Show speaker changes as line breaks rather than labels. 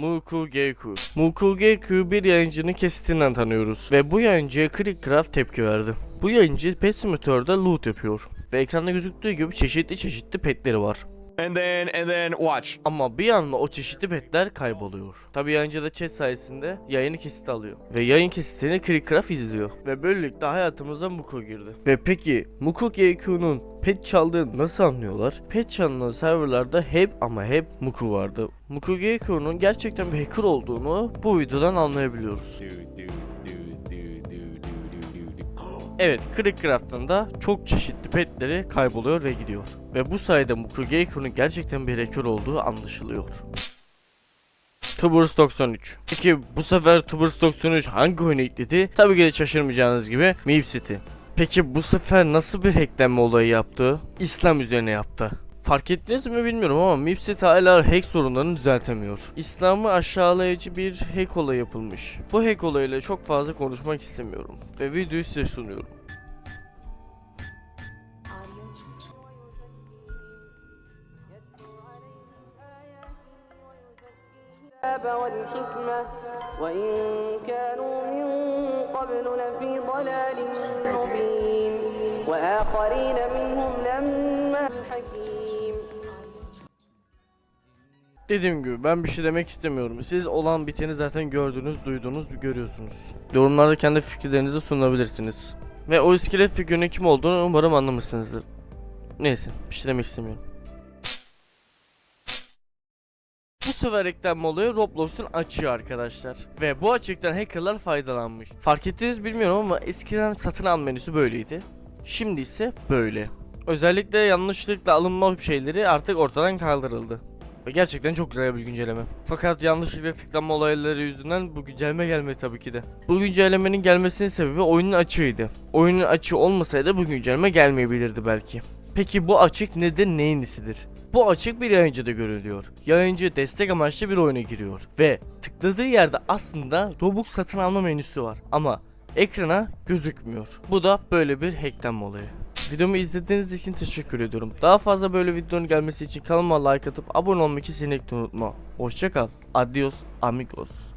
Mukugeku. Mukugeku bir yayıncının kesitinden tanıyoruz ve bu yayıncıya Crickcraft tepki verdi. Bu yayıncı pet simülatörde loot yapıyor ve ekranda gözüktüğü gibi çeşitli çeşitli petleri var.
And then, and then watch.
Ama bir anda o çeşitli petler kayboluyor. Tabi yayıncı da chat sayesinde yayını kesit alıyor. Ve yayın kesitini Crickcraft izliyor. Ve böylelikle hayatımıza Muku girdi. Ve peki Muku GQ'nun pet çaldığını nasıl anlıyorlar? Pet çalınan serverlarda hep ama hep Muku vardı. Muku GQ'nun gerçekten bir hacker olduğunu bu videodan anlayabiliyoruz.
Do, do,
Evet, Crickcraft'ın da çok çeşitli petleri kayboluyor ve gidiyor. Ve bu sayede Mukugeiku'nun gerçekten bir hacker olduğu anlaşılıyor. Tubers 93 Peki bu sefer Tubers 93 hangi oyunu ekledi? Tabii ki de şaşırmayacağınız gibi Meep City. Peki bu sefer nasıl bir hacklenme olayı yaptı? İslam üzerine yaptı. Fark ettiniz mi bilmiyorum ama Mipset hala hack sorunlarını düzeltemiyor. İslam'ı aşağılayıcı bir hack olayı yapılmış. Bu hack olayıyla çok fazla konuşmak istemiyorum ve videoyu size sunuyorum.
الكتاب والحكمة وإن كانوا من قبل لفي ضلال مبين وآخرين منهم لما الحكيم
Dediğim gibi ben bir şey demek istemiyorum. Siz olan biteni zaten gördünüz, duydunuz, görüyorsunuz. Yorumlarda kendi fikirlerinizi sunabilirsiniz. Ve o iskelet figürünün kim olduğunu umarım anlamışsınızdır. Neyse, bir şey demek istemiyorum. Bu sefer eklenme olayı Roblox'un açığı arkadaşlar. Ve bu açıktan hackerlar faydalanmış. Fark ettiniz bilmiyorum ama eskiden satın al menüsü böyleydi. Şimdi ise böyle. Özellikle yanlışlıkla alınma şeyleri artık ortadan kaldırıldı. Ve gerçekten çok güzel bir güncelleme. Fakat yanlışlıkla tıklanma olayları yüzünden bu güncelleme gelmedi tabii ki de. Bu güncellemenin gelmesinin sebebi oyunun açığıydı. Oyunun açığı olmasaydı bu güncelleme gelmeyebilirdi belki. Peki bu açık nedir neyin nesidir? Bu açık bir yayıncıda görülüyor. Yayıncı destek amaçlı bir oyuna giriyor ve tıkladığı yerde aslında Robux satın alma menüsü var ama ekrana gözükmüyor. Bu da böyle bir hacklenme olayı. Videomu izlediğiniz için teşekkür ediyorum. Daha fazla böyle videonun gelmesi için kanalıma like atıp abone olmayı kesinlikle unutma. Hoşçakal. Adios amigos.